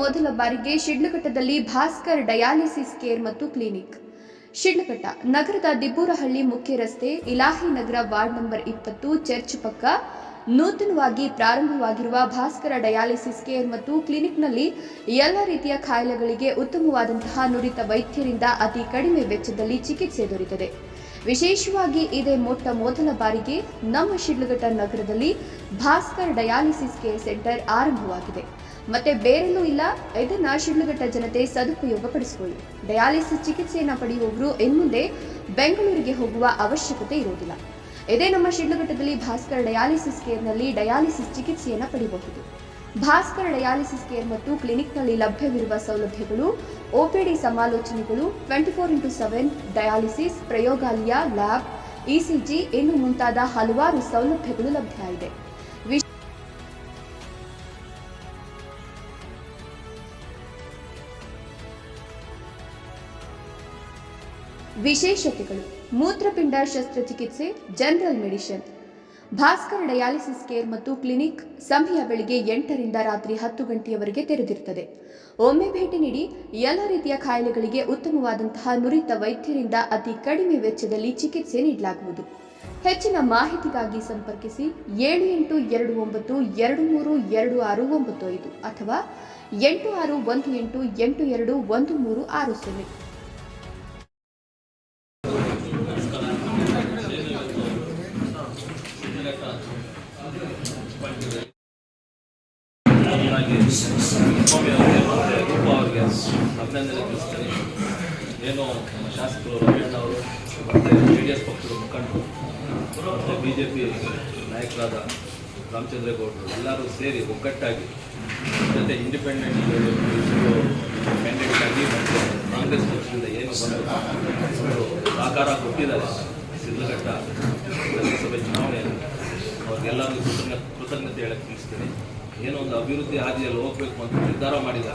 ಮೊದಲ ಬಾರಿಗೆ ಶಿಡ್ಲಘಟ್ಟದಲ್ಲಿ ಭಾಸ್ಕರ್ ಡಯಾಲಿಸಿಸ್ ಕೇರ್ ಮತ್ತು ಕ್ಲಿನಿಕ್. ಶಿಡ್ಲಘಟ್ಟ ನಗರದ ದಿಬ್ಬೂರಹಳ್ಳಿ ಮುಖ್ಯ ರಸ್ತೆ ಇಲಾಹಿ ನಗರ ವಾರ್ಡ್ ನಂಬರ್ ಇಪ್ಪತ್ತು ಚರ್ಚ್ ಪಕ್ಕ ನೂತನವಾಗಿ ಪ್ರಾರಂಭವಾಗಿರುವ ಭಾಸ್ಕರ ಡಯಾಲಿಸಿಸ್ ಕೇರ್ ಮತ್ತು ಕ್ಲಿನಿಕ್ನಲ್ಲಿ ಎಲ್ಲ ರೀತಿಯ ಕಾಯಿಲೆಗಳಿಗೆ ಉತ್ತಮವಾದಂತಹ ನುರಿತ ವೈದ್ಯರಿಂದ ಅತಿ ಕಡಿಮೆ ವೆಚ್ಚದಲ್ಲಿ ಚಿಕಿತ್ಸೆ ದೊರೆಯುತ್ತದೆ ವಿಶೇಷವಾಗಿ ಇದೇ ಮೊಟ್ಟ ಮೊದಲ ಬಾರಿಗೆ ನಮ್ಮ ಶಿಡ್ಲಘಟ್ಟ ನಗರದಲ್ಲಿ ಭಾಸ್ಕರ್ ಡಯಾಲಿಸಿಸ್ ಕೇರ್ ಸೆಂಟರ್ ಆರಂಭವಾಗಿದೆ. ಮತ್ತೆ ಬೇರೆಲ್ಲೂ ಇಲ್ಲ. ಇದನ್ನ ಶಿಡ್ಲಘಟ್ಟ ಜನತೆ ಸದುಪಯೋಗ ಪಡಿಸಿಕೊಳ್ಳಿ ಡಯಾಲಿಸಿಸ್ ಚಿಕಿತ್ಸೆಯನ್ನು ಪಡೆಯುವವರು ಇನ್ಮುಂದೆ ಬೆಂಗಳೂರಿಗೆ ಹೋಗುವ ಅವಶ್ಯಕತೆ ಇರುವುದಿಲ್ಲ. ಇದೇ ನಮ್ಮ ಶಿಡ್ಲಘಟ್ಟದಲ್ಲಿ ಭಾಸ್ಕರ್ ಡಯಾಲಿಸಿಸ್ ಕೇರ್ನಲ್ಲಿ ಡಯಾಲಿಸಿಸ್ ಚಿಕಿತ್ಸೆಯನ್ನು ಪಡೆಯಬಹುದು. ಭಾಸ್ಕರ್ ಡಯಾಲಿಸಿಸ್ ಕೇರ್ ಮತ್ತು ಕ್ಲಿನಿಕ್ನಲ್ಲಿ ಲಭ್ಯವಿರುವ ಸೌಲಭ್ಯಗಳು OPD ಸಮಾಲೋಚನೆಗಳು, twenty four into seven dialysis, ಪ್ರಯೋಗಾಲಯ, ಲ್ಯಾಬ್ ಇಸಿಜಿ ಇನ್ನು ಮುಂತಾದ ಹಲವಾರು ಸೌಲಭ್ಯಗಳು ಲಭ್ಯ ಇದೆ. ವಿಶೇಷತೆಗಳು. ಮೂತ್ರಪಿಂಡ ಶಸ್ತ್ರಚಿಕಿತ್ಸೆ, general medicine. Bhaskar dialysis care ಮತ್ತು ಕ್ಲಿನಿಕ್ ಸಂಭಿಯ ಬೆಳಿಗ್ಗೆ ಎಂಟರಿಂದ ರಾತ್ರಿ ಹತ್ತು ಗಂಟೆಯವರೆಗೆ ತೆರೆದಿರುತ್ತದೆ. ಒಮ್ಮೆ ಭೇಟಿ ನೀಡಿ ಎಲ್ಲ ರೀತಿಯ ಕಾಯಿಲೆಗಳಿಗೆ ಉತ್ತಮವಾದಂತಹ ನುರಿತ ವೈದ್ಯರಿಂದ ಅತಿ ಕಡಿಮೆ ವೆಚ್ಚದಲ್ಲಿ ಚಿಕಿತ್ಸೆ ನೀಡಲಾಗುವುದು. ಹೆಚ್ಚಿನ ಮಾಹಿತಿಗಾಗಿ ಸಂಪರ್ಕಿಸಿ ಏಳು ಎಂಟು ಎರಡು ಒಂಬತ್ತು ಎರಡು ಮೂರು ಎರಡು ಆರು ಒಂಬತ್ತು ಐದು ಅಥವಾ ಎಂಟು ಆರು ಒಂದು ಎಂಟು ಎಂಟು ಎರಡು ಒಂದು ಮೂರು ಆರು ಸೊನ್ನೆ. ಹಾಗಾಗಿ ಸ್ವಾಮಿ ಅವರಿಗೆ ಶಾಸಕರು ಅವರು ಮತ್ತು J D B J P ನಾಯಕರಾದ ರಾಮಚಂದ್ರೇಗೌಡರು ಎಲ್ಲರೂ ಸೇರಿ ಒಗ್ಗಟ್ಟಾಗಿ ಜೊತೆ ಇಂಡಿಪೆಂಡೆಂಟ್ ಕ್ಯಾಂಡಿಡೇಟ್ ಆಗಿ ಮತ್ತು ಕಾಂಗ್ರೆಸ್ ಪಕ್ಷದಿಂದ ಏನು ಬಂದು ಸಹಕಾರ ಕೊಟ್ಟಿದ್ದಾರೆ ಸಿದ್ಧಘಟ್ಟ ಲೋಕಸಭೆ ಚುನಾವಣೆಯಲ್ಲಿ ಅವ್ರಿಗೆಲ್ಲರಿಗೂ ಕೃತಜ್ಞ ಕೃತಜ್ಞತೆ ಹೇಳಕ್ಕೆ ತಿಳಿಸ್ತೇನೆ. ಏನೋ ಒಂದು ಅಭಿವೃದ್ಧಿ ಹಾದಿಯಲ್ಲಿ ಹೋಗಬೇಕು ಅಂತ ನಿರ್ಧಾರ ಮಾಡಿದ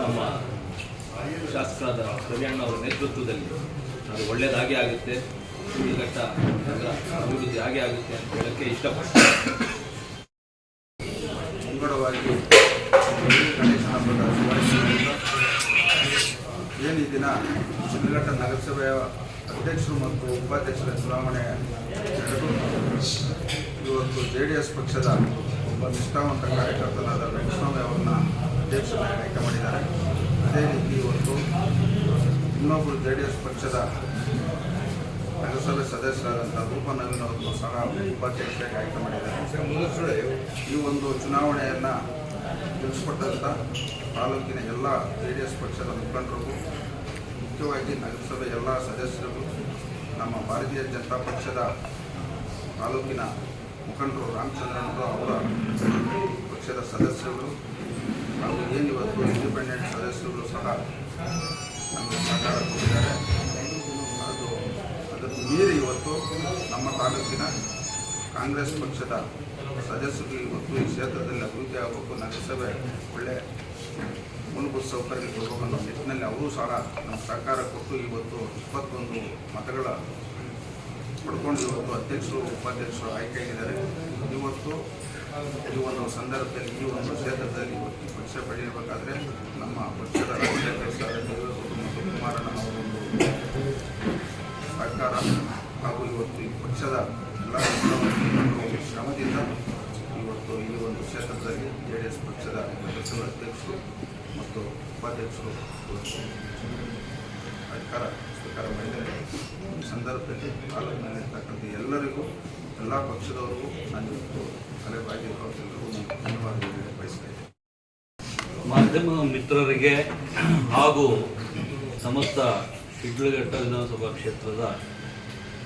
ನಮ್ಮ ಶಾಸಕರಾದ ರವಿಯಣ್ಣ ಅವರ ನೇತೃತ್ವದಲ್ಲಿ ಅದು ಒಳ್ಳೆಯದಾಗೇ ಆಗುತ್ತೆ. ಘಟ್ಟ ಅಭಿವೃದ್ಧಿ ಆಗೇ ಆಗುತ್ತೆ ಅಂತ ಹೇಳಕ್ಕೆ ಇಷ್ಟಪಡ್ತೀನಿ. ಮುಂಗಡವಾಗಿ ಗಣೇಶ ಹಬ್ಬದ ದಿನ ನಗರಸಭೆಯ ಅಧ್ಯಕ್ಷರು ಮತ್ತು ಉಪಾಧ್ಯಕ್ಷರ ಚುನಾವಣೆ ಇವತ್ತು ಜೆ ಡಿ ಎಸ್ ಪಕ್ಷದ ಒಬ್ಬ ನಿಷ್ಠಾವಂತ ಕಾರ್ಯಕರ್ತನಾದ ವೆಂಕಟಸ್ವಾಮಿ ಅವರನ್ನ ಅಧ್ಯಕ್ಷರಾಗಿ ಆಯ್ಕೆ ಮಾಡಿದ್ದಾರೆ. ಅದೇ ರೀತಿ ಇವತ್ತು ಇನ್ನೊಬ್ಬರು ಜೆ ಡಿ ಎಸ್ ಪಕ್ಷದ ನಗರಸಭೆ ಸದಸ್ಯರಾದಂಥ ರೂಪ ನವೀನ್ ಅವರನ್ನು ಸಹ ಉಪಾಧ್ಯಕ್ಷರಾಗಿ ಆಯ್ಕೆ ಮಾಡಿದ್ದಾರೆ. ಈ ಒಂದು ಚುನಾವಣೆಯನ್ನು ತಿಳಿಸ್ಕೊಟ್ಟಂಥ ತಾಲೂಕಿನ ಎಲ್ಲ ಜೆ ಡಿ ಎಸ್ ಪಕ್ಷದ ಮುಖಂಡರಿಗೂ ಮುಖ್ಯವಾಗಿ ನಗರಸಭೆ ಎಲ್ಲ ಸದಸ್ಯರು ನಮ್ಮ ಭಾರತೀಯ ಜನತಾ ಪಕ್ಷದ ತಾಲೂಕಿನ ಮುಖಂಡರು ರಾಮಚಂದ್ರನವರು ಅವರ ಪಕ್ಷದ ಸದಸ್ಯರು ಹಾಗೂ ಏನು ಇವತ್ತು ಇಂಡಿಪೆಂಡೆಂಟ್ ಸದಸ್ಯರು ಸಹ ನಮಗೆ ಸಹಕಾರ ಕೊಟ್ಟಿದ್ದಾರೆ. ಅದು ಅದನ್ನು ಮೀರಿ ಇವತ್ತು ನಮ್ಮ ತಾಲೂಕಿನ ಕಾಂಗ್ರೆಸ್ ಪಕ್ಷದ ಸದಸ್ಯರು ಇವತ್ತು ಈ ಕ್ಷೇತ್ರದಲ್ಲಿ ಅಭಿವೃದ್ಧಿ ಆಗಬೇಕು, ನಗರಸಭೆ ಒಳ್ಳೆ ಸೌಕರ್ಯ ಕೊಡಬೇಕು ಅನ್ನೋ ನಿಟ್ಟಿನಲ್ಲಿ ಅವರು ಸಹ ನಮ್ಮ ಸರ್ಕಾರ ಕೊಟ್ಟು ಇವತ್ತು ಇಪ್ಪತ್ತೊಂದು ಮತಗಳ ಪಡ್ಕೊಂಡು ಇವತ್ತು ಅಧ್ಯಕ್ಷರು, ಉಪಾಧ್ಯಕ್ಷರು ಆಯ್ಕೆಯಾಗಿದ್ದಾರೆ. ಇವತ್ತು ಈ ಒಂದು ಸಂದರ್ಭದಲ್ಲಿ, ಈ ಒಂದು ಕ್ಷೇತ್ರದಲ್ಲಿ ಇವತ್ತು ಪಕ್ಷ ಪಡೆಯಬೇಕಾದ್ರೆ ನಮ್ಮ ಪಕ್ಷದ ರಾಜ್ಯಾಧ್ಯಕ್ಷ ಮತ್ತು ಅವರ ಒಂದು ಸರ್ಕಾರ ಹಾಗೂ ಇವತ್ತು ಈ ಪಕ್ಷದ ಎಲ್ಲ ಶ್ರಮದಿಂದ ಇವತ್ತು ಈ ಒಂದು ಕ್ಷೇತ್ರದಲ್ಲಿ ಜೆ ಡಿ ಎಸ್ ಪಕ್ಷದ ಅಧ್ಯಕ್ಷರು ಉಪಾಧ್ಯಕ್ಷರು ಅಧಿಕಾರ ಸ್ವೀಕಾರ ಮಾಡಿದ್ದಾರೆ. ಈ ಸಂದರ್ಭದಲ್ಲಿ ಎಲ್ಲರಿಗೂ, ಎಲ್ಲ ಪಕ್ಷದವರಿಗೂ ನಾನು ಕಲೆಬಾಗಿರೋ ಎಲ್ಲರಿಗೂ ನಾನು ಧನ್ಯವಾದಗಳು ಬಯಸ್ತಾ ಇದ್ದೇನೆ. ಮಾಧ್ಯಮ ಮಿತ್ರರಿಗೆ ಹಾಗೂ ಸಮಸ್ತ ಶಿಡ್ಲಘಟ್ಟ ವಿಧಾನಸಭಾ ಕ್ಷೇತ್ರದ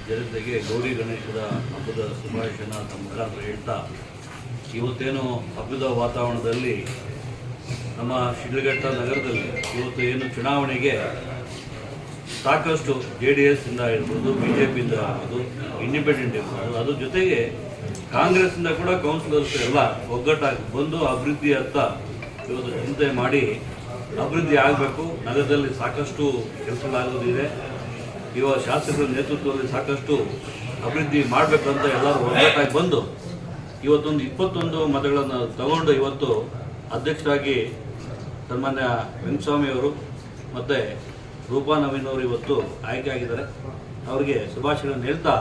ಜನತೆಗೆ ಗೌರಿ ಗಣೇಶದ ಹಬ್ಬದ ಶುಭಾಶಯನ ತಮ್ಮ ಮುಖಾಂತರ ಹೇಳ್ತಾ, ಇವತ್ತೇನು ಹಬ್ಬದ ವಾತಾವರಣದಲ್ಲಿ ನಮ್ಮ ಶಿಡ್ಲಘಟ್ಟ ನಗರದಲ್ಲಿ ಇವತ್ತು ಏನು ಚುನಾವಣೆಗೆ ಸಾಕಷ್ಟು ಜೆ ಡಿ ಎಸ್ ಇಂದ ಇರ್ಬೋದು, ಬಿ ಜೆ ಪಿಯಿಂದ ಇರ್ಬೋದು ಇಂಡಿಪೆಂಡೆಂಟ್ ಇರ್ಬೋದು ಅದ್ರ ಜೊತೆಗೆ ಕಾಂಗ್ರೆಸ್ಸಿಂದ ಕೂಡ ಕೌನ್ಸಿಲರ್ಸ್ ಎಲ್ಲ ಒಗ್ಗಟ್ಟಾಗಿ ಬಂದು ಅಭಿವೃದ್ಧಿ ಅಂತ ಇವತ್ತು ಚಿಂತೆ ಮಾಡಿ ಅಭಿವೃದ್ಧಿ ಆಗಬೇಕು. ನಗರದಲ್ಲಿ ಸಾಕಷ್ಟು ಕೆಲಸಗಳಾಗೋದಿದೆ ಇವಾಗ ಶಾಸಕರ ನೇತೃತ್ವದಲ್ಲಿ ಸಾಕಷ್ಟು ಅಭಿವೃದ್ಧಿ ಮಾಡಬೇಕಂತ ಎಲ್ಲರೂ ಒಗ್ಗಟ್ಟಾಗಿ ಬಂದು ಇವತ್ತೊಂದು ಇಪ್ಪತ್ತೊಂದು ಮತಗಳನ್ನು ತಗೊಂಡು ಇವತ್ತು ಅಧ್ಯಕ್ಷರಾಗಿ ಸನ್ಮಾನ್ಯ ವೆಂಕಸ್ವಾಮಿಯವರು ಮತ್ತು ರೂಪಾ ನವೀನ್ ಅವರು ಇವತ್ತು ಆಯ್ಕೆ ಆಗಿದ್ದಾರೆ. ಅವರಿಗೆ ಶುಭಾಶಯಗಳನ್ನು ಹೇಳ್ತಾ